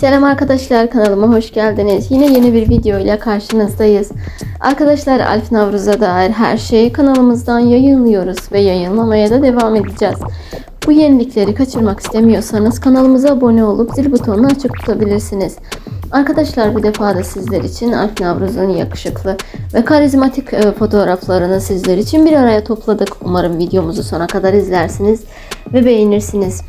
Selam arkadaşlar kanalıma hoş geldiniz. Yine yeni bir video ile karşınızdayız. Arkadaşlar Alp Navruz'a dair her şeyi kanalımızdan yayınlıyoruz ve yayınlamaya da devam edeceğiz. Bu yenilikleri kaçırmak istemiyorsanız kanalımıza abone olup zil butonunu açık tutabilirsiniz. Arkadaşlar bir defa da sizler için Alp Navruz'un yakışıklı ve karizmatik e, fotoğraflarını sizler için bir araya topladık. Umarım videomuzu sona kadar izlersiniz ve beğenirsiniz.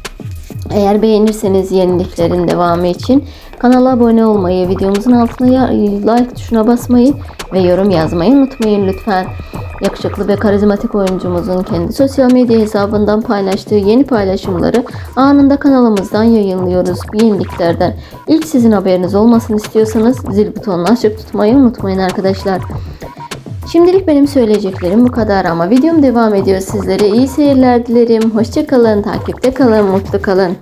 Eğer beğenirseniz yeniliklerin devamı için kanala abone olmayı, videomuzun altına ya- like tuşuna basmayı ve yorum yazmayı unutmayın lütfen. Yakışıklı ve karizmatik oyuncumuzun kendi sosyal medya hesabından paylaştığı yeni paylaşımları anında kanalımızdan yayınlıyoruz. Bu yeniliklerden ilk sizin haberiniz olmasını istiyorsanız zil butonunu açık tutmayı unutmayın arkadaşlar. Şimdilik benim söyleyeceklerim bu kadar ama videom devam ediyor sizlere. iyi seyirler dilerim. Hoşçakalın, takipte kalın, mutlu kalın.